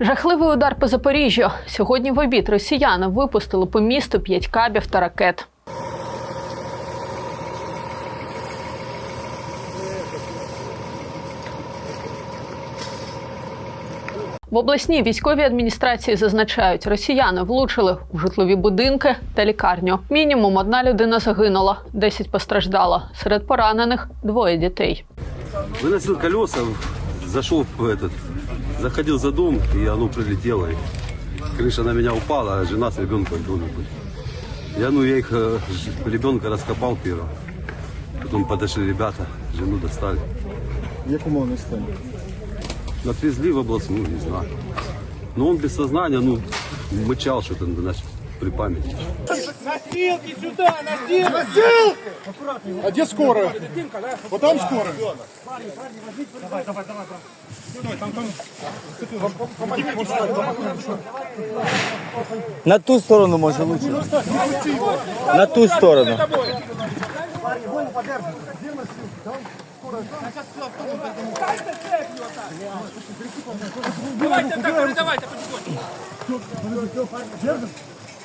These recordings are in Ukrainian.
Жахливий удар по Запоріжжю. Сьогодні в обід росіяни випустили по місту п'ять кабів та ракет. В обласній військовій адміністрації зазначають, росіяни влучили у житлові будинки та лікарню. Мінімум одна людина загинула, 10 постраждало. Серед поранених двоє дітей. Выносил колеса, зашел в этот, заходил за дом, и оно прилетело. и крыша на меня упала, а жена с ребенком доме были. Я, ну, я их, э, ребенка раскопал первого. Потом подошли ребята, жену достали. В якому вони стані? Отвезли в областную, не знаю. Но он без сознания, ну, мычал что-то, значит, при памяти. Носилки сюда, носилки! Носилки! А де скоро? Вот там скоро? На ту сторону може лучше. На ту сторону. Давайте так,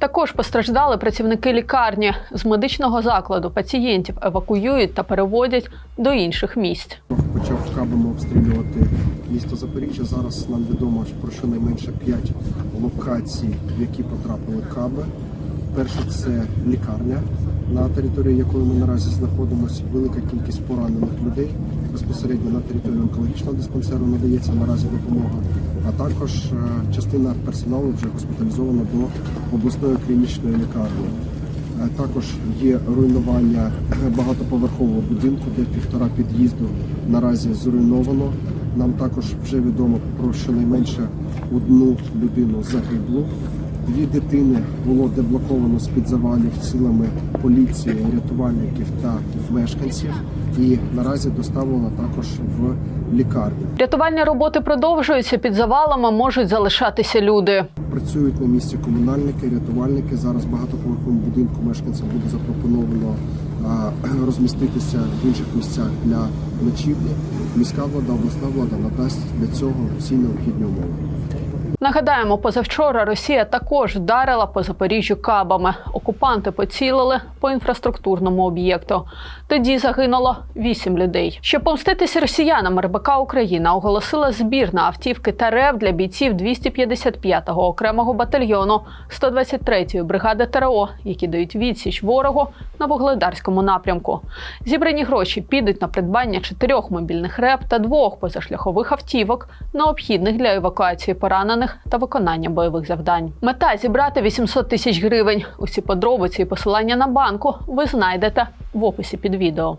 Також постраждали працівники лікарні. З медичного закладу пацієнтів евакуюють та переводять до інших місць. Почав кабами обстрілювати місто Запоріжжя. Зараз нам відомо про щонайменше 5 локацій, в які потрапили каби. Перше це лікарня, на території якої ми наразі знаходимося. Велика кількість поранених людей. Безпосередньо на території онкологічного диспансеру надається наразі допомога. А також е, частина персоналу вже госпіталізована до обласної клінічної лікарні. Е, Також є руйнування багатоповерхового будинку, де півтора під'їзду наразі зруйновано. Нам також вже відомо про щонайменше одну людину загиблу. Дві дитини було деблоковано з-під завалів силами поліції, рятувальників та мешканців, і наразі доставлено також в лікарню. Рятувальні роботи продовжуються. Під завалами можуть залишатися люди. Працюють на місці комунальники, рятувальники. Зараз багатоповерховому будинку мешканцям буде запропоновано розміститися в інших місцях для ночівлі. Міська влада, обласна влада надасть для цього всі необхідні умови. Нагадаємо, позавчора Росія також вдарила по Запоріжжю кабами. Окупанти поцілили по інфраструктурному об'єкту. Тоді загинуло вісім людей. Щоб помститися росіянам, РБК Україна оголосила збір на автівки та РЕВ для бійців 255-го окремого батальйону 123-ї бригади ТРО, які дають відсіч ворогу на вугледарському напрямку. Зібрані гроші підуть на придбання чотирьох мобільних РЕП та двох позашляхових автівок, необхідних для евакуації поранених та виконання бойових завдань. Мета зібрати 800 тисяч гривень. Усі подробиці і посилання на банку ви знайдете в описі під відео.